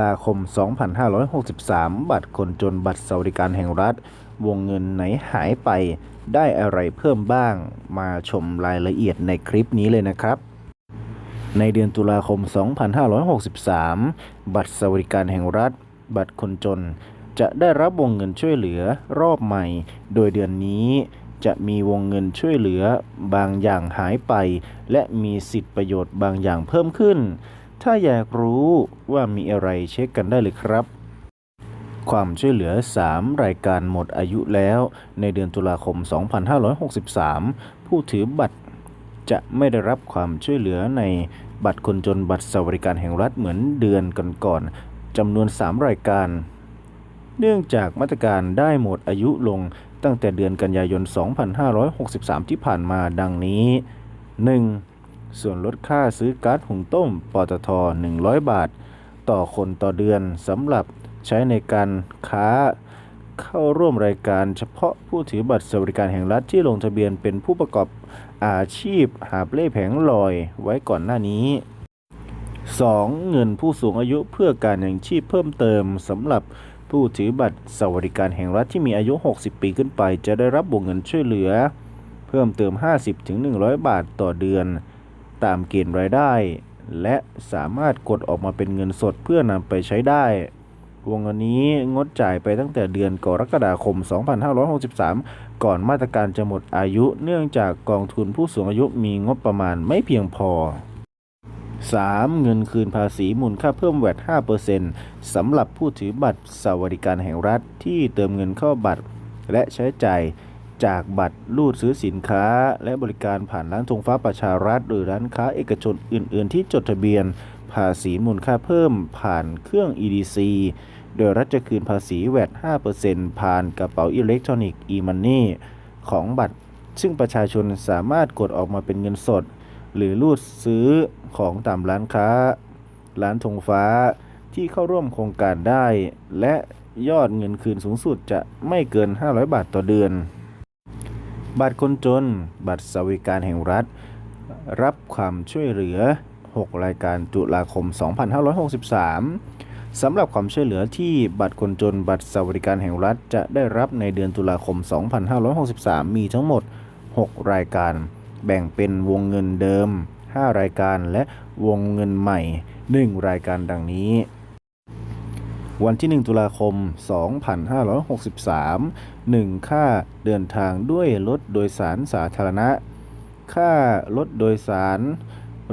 ลาคม 2563 บัตรคนจนบัตรสวัสดิการแห่งรัฐ วงเงินไหนหายไปได้อะไรเพิ่มบ้าง มาชมรายละเอียดในคลิปนี้เลยนะครับ ในเดือนตุลาคม 2563 บัตรสวัสดิการแห่งรัฐ บัตรคนจน จะได้รับวงเงินช่วยเหลือรอบใหม่ โดยเดือนนี้จะมีวงเงินช่วยเหลือบางอย่างหายไป และมีสิทธิประโยชน์บางอย่างเพิ่มขึ้น ถ้าอยากรู้ว่ามีอะไรเช็คกันได้เลยครับ ความช่วยเหลือ 3 รายการหมดอายุแล้ว ในเดือนตุลาคม 2563 ผู้ถือบัตรจะไม่ได้รับความช่วยเหลือในบัตรคนจนบัตรสวัสดิการแห่งรัฐเหมือนเดือนก่อนๆจำนวน 3 รายการ เนื่องจากมาตรการได้หมดอายุลงตั้งแต่เดือนกันยายน 2563 ที่ผ่านมาดังนี้ 1. ส่วนลดค่าซื้อก๊าซหุงต้ม ปตท 100 บาท ต่อคนต่อเดือนสำหรับใช้ในการค้าเข้าร่วมรายการเฉพาะผู้ถือบัตรสวัสดิการแห่งรัฐที่ลงทะเบียนเป็นผู้ประกอบอาชีพหาเล่แผงลอยไว้ก่อนหน้านี้ 2. เงินผู้สูงอายุเพื่อการยังชีพเพิ่มเติมสำหรับผู้ถือบัตรสวัสดิการแห่งรัฐที่มีอายุ 60 ปีขึ้นไป จะได้รับวงเงินช่วยเหลือ เพิ่มเติม 50-100 บาทต่อเดือน ตามเกณฑ์รายได้ และสามารถกดออกมาเป็นเงินสดเพื่อนำไปใช้ได้ วงเงินนี้งดจ่ายไปตั้งแต่เดือนกรกฎาคม 2563 ก่อนมาตรการจะหมดอายุเนื่องจากกองทุนผู้สูงอายุมีงบประมาณไม่เพียงพอ 3. เงินคืนภาษีมูลค่าเพิ่มแวด5%สำหรับผู้ถือบัตรสวัสดิการแห่งรัฐที่เติมเงินเข้าบัตรและใช้จ่าย จากบัตรรูดซื้อสินค้า และบริการผ่านร้านธงฟ้าประชารัฐ หรือร้านค้าเอกชนอื่น ๆ ที่จดทะเบียน ภาษีมูลค่าเพิ่มผ่านเครื่อง EDC โดยรัฐจะคืนภาษีแวด 5%ผ่านกระเป๋าอิเล็กทรอนิกส์ e-money ของบัตร ซึ่งประชาชนสามารถกดออกมาเป็นเงินสด หรือรูดซื้อของตามร้านค้า ร้านธงฟ้าที่เข้าร่วมโครงการได้ และยอดเงินคืนสูงสุดจะไม่เกิน 500 บาทต่อเดือน บัตรคนจน บัตรสวัสดิการแห่งรัฐ รับความช่วยเหลือ 6 รายการตุลาคม 2563 สำหรับความช่วยเหลือที่บัตรคนจน บัตรสวัสดิการแห่งรัฐ จะได้รับในเดือนตุลาคม 2563 มีทั้งหมด 6 รายการ แบ่งเป็นวงเงินเดิม 5 รายการและวงเงินใหม่ 1 รายการดังนี้ วันที่ 1 ตุลาคม 2563 1. ค่าเดินทางด้วยรถโดยสารสาธารณะ ค่ารถโดยสาร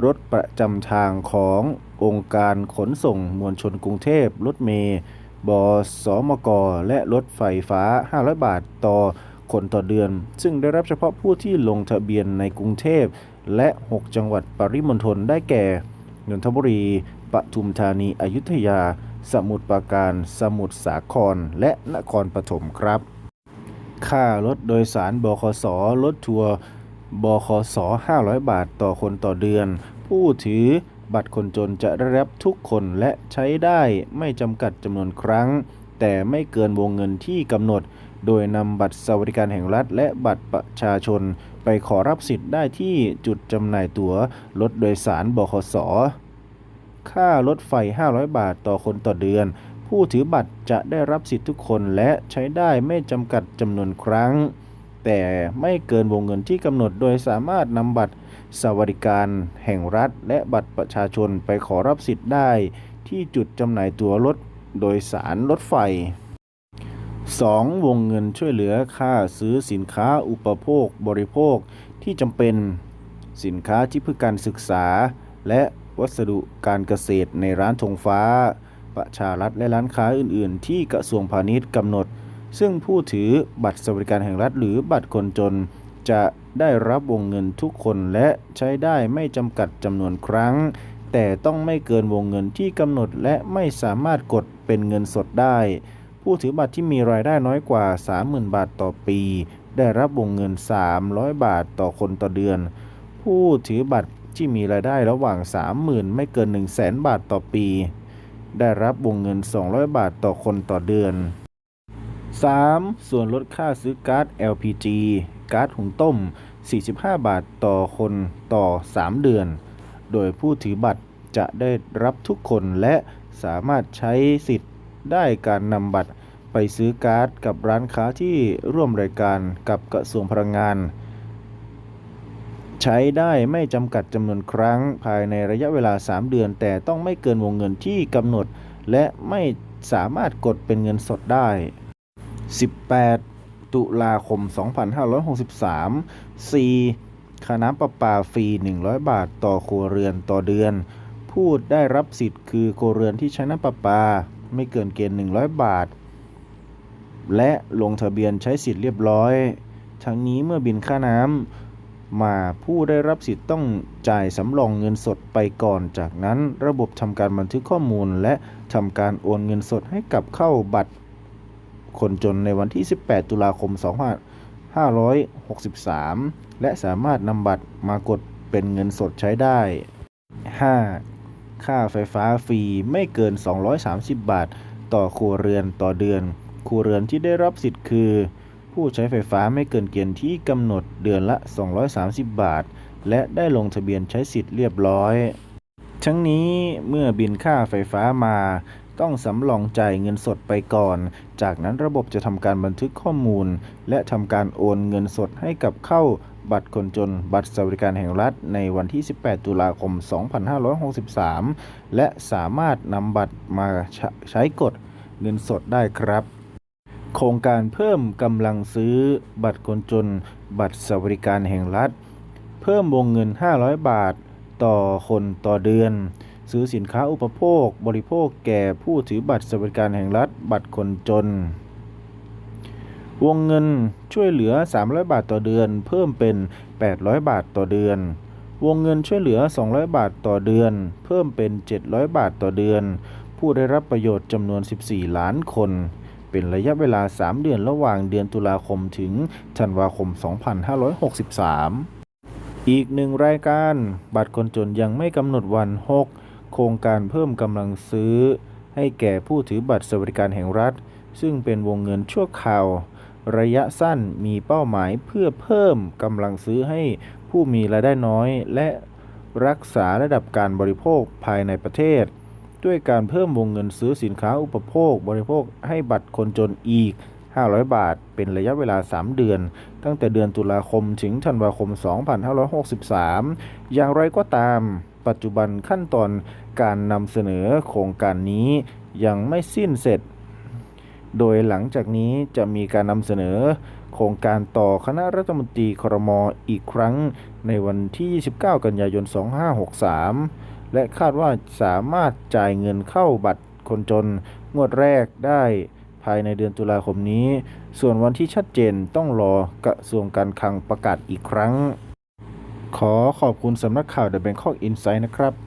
รถประจำทางขององค์การขนส่งมวลชนกรุงเทพ รถเมย์บสมก และรถไฟฟ้า 500 บาทต่อคนต่อเดือน ซึ่งได้รับเฉพาะผู้ที่ลงทะเบียนในกรุงเทพ และ 6 จังหวัดปริมณฑลได้แก่ นนทบุรี ปทุมธานี อยุธยา สมุทรปราการ สมุทรสาคร และนครปฐมครับ ค่ารถโดยสารบขสรถทัวร์บขส500 บาทต่อคนต่อเดือน ผู้ถือบัตรคนจนจะได้รับทุกคนและใช้ได้ไม่จำกัดจำนวนครั้ง แต่ไม่เกินวงเงินที่กำหนด โดยนำบัตรสวัสดิการแห่งรัฐ และบัตรประชาชน ไปขอรับสิทธิ์ได้ที่จุดจำหน่ายตั๋วรถโดยสารบขส ค่ารถไฟ 500 บาทต่อคนต่อเดือน ผู้ถือบัตรจะได้รับสิทธิ์ทุกคนและใช้ได้ไม่จำกัดจำนวนครั้ง แต่ไม่เกินวงเงินที่กำหนดโดยสามารถนำบัตรสวัสดิการ แห่งรัฐ และบัตรประชาชนไปขอรับสิทธิ์ได้ ที่จุดจำหน่ายตั๋วรถโดยสารรถไฟ 2. วงเงินช่วยเหลือค่าซื้อสินค้าอุปโภคบริโภคที่จำเป็น สินค้าที่เพื่อการศึกษา และ วัสดุการเกษตรในร้านธงฟ้า ประชารัฐและร้านค้าอื่น ๆ ที่กระทรวงพาณิชย์กำหนด ซึ่งผู้ถือบัตรสวัสดิการแห่งรัฐหรือบัตรคนจน จะได้รับวงเงินทุกคนและใช้ได้ไม่จำกัดจำนวนครั้ง แต่ต้องไม่เกินวงเงินที่กำหนดและไม่สามารถกดเป็นเงินสดได้ ผู้ถือบัตรที่มีรายได้น้อยกว่า 30,000 บาทต่อปี ได้รับวงเงิน 300 บาทต่อคนต่อเดือน ผู้ถือบัตร ที่มีรายได้ระหว่าง 30,000 ไม่เกิน 100,000บาทต่อปี ได้รับวงเงิน 200 บาทต่อคนต่อเดือน 3. ส่วนลดค่าซื้อก๊าซ LPG ก๊าซหุงต้ม 45 บาทต่อคนต่อ 3 เดือน โดยผู้ถือบัตรจะได้รับทุกคนและสามารถใช้สิทธิ์ได้การนำบัตรไปซื้อก๊าร์ดกับร้านค้าที่ร่วมรายการกับกระทรวงพลังงาน ใช้ได้ไม่จำกัดจำนวนครั้งภายในระยะเวลา 3 เดือน แต่ต้องไม่เกินวงเงินที่กำหนด และไม่สามารถกดเป็นเงินสดได้ 18 ตุลาคม 2563 4. ค่าน้ำประปาฟรี 100 บาทต่อครัวเรือนต่อเดือน ผู้ได้รับสิทธิ์คือครัวเรือนที่ใช้น้ำประปา ไม่เกินเกณฑ์ 100 บาท และลงทะเบียนใช้สิทธิ์เรียบร้อย ทั้งนี้เมื่อบินค่าน้ำ มาผู้ได้รับสิทธิ์ต้องจ่ายสำรองเงินสดไปก่อน จากนั้นระบบทำการบันทึกข้อมูล และทำการโอนเงินสดให้กับเข้าบัตร คนจนในวันที่ 18 ตุลาคม 2563 และสามารถนำบัตรมากดเป็นเงินสดใช้ได้ 5. ค่าไฟฟ้าฟรีไม่เกิน 230 บาท ต่อครัวเรือนต่อเดือน ครัวเรือนที่ได้รับสิทธิ์คือ ผู้ใช้ไฟฟ้าไม่เกินเกณฑ์ที่กำหนดเดือนละ 230 บาท และได้ลงทะเบียนใช้สิทธิ์เรียบร้อย ทั้งนี้เมื่อบินค่าไฟฟ้ามา ต้องสำรองจ่ายเงินสดไปก่อน จากนั้นระบบจะทำการบันทึกข้อมูล และทำการโอนเงินสดให้กับเข้าบัตรคนจน บัตรสวัสดิการแห่งรัฐในวันที่ 18 ตุลาคม 2563 และสามารถนำบัตรมาใช้ใช้กดเงินสดได้ครับ โครงการเพิ่มกำลังซื้อบัตรคนจน บัตรสวัสดิการแห่งรัฐ เพิ่มวงเงิน 500 บาทต่อคนต่อเดือน ซื้อสินค้าอุปโภคบริโภคแก่ผู้ถือบัตรสวัสดิการแห่งรัฐ บัตรคนจน วงเงินช่วยเหลือ 300 บาทต่อเดือน เพิ่มเป็น 800 บาทต่อเดือน วงเงินช่วยเหลือ 200 บาทต่อเดือน เพิ่มเป็น 700 บาทต่อเดือน ผู้ได้รับประโยชน์จำนวน 14 ล้านคน เป็นระยะเวลา 3 เดือนระหว่างเดือนตุลาคมถึงธันวาคม 2563 อีกหนึ่งรายการ บัตรคนจนยังไม่กำหนดวัน 6 โครงการเพิ่มกำลังซื้อ ให้แก่ผู้ถือบัตรสวัสดิการแห่งรัฐ ซึ่งเป็นวงเงินชั่วคราว ระยะสั้นมีเป้าหมายเพื่อเพิ่มกำลังซื้อให้ผู้มีรายได้น้อย และรักษาระดับการบริโภคภายในประเทศ ด้วยการเพิ่มวงเงินซื้อสินค้าอุปโภค บริโภคให้บัตรคนจนอีก 500 บาท เป็นระยะเวลา 3 เดือน ตั้งแต่เดือนตุลาคมถึงธันวาคม 2563 อย่างไรก็ตาม ปัจจุบันขั้นตอนการนำเสนอโครงการนี้ยังไม่สิ้นเสร็จ โดยหลังจากนี้จะมีการนำเสนอโครงการต่อคณะรัฐมนตรีครมอีกครั้งในวันที่ 29 กันยายน 2563 และคาดว่าสามารถจ่ายเงินเข้าบัตรคนจนงวดแรกได้ภายในเดือนตุลาคมนี้ ส่วนวันที่ชัดเจนต้องรอกระทรวงการคลังประกาศอีกครั้ง ขอขอบคุณสำนักข่าว The Bangkok Insight นะครับ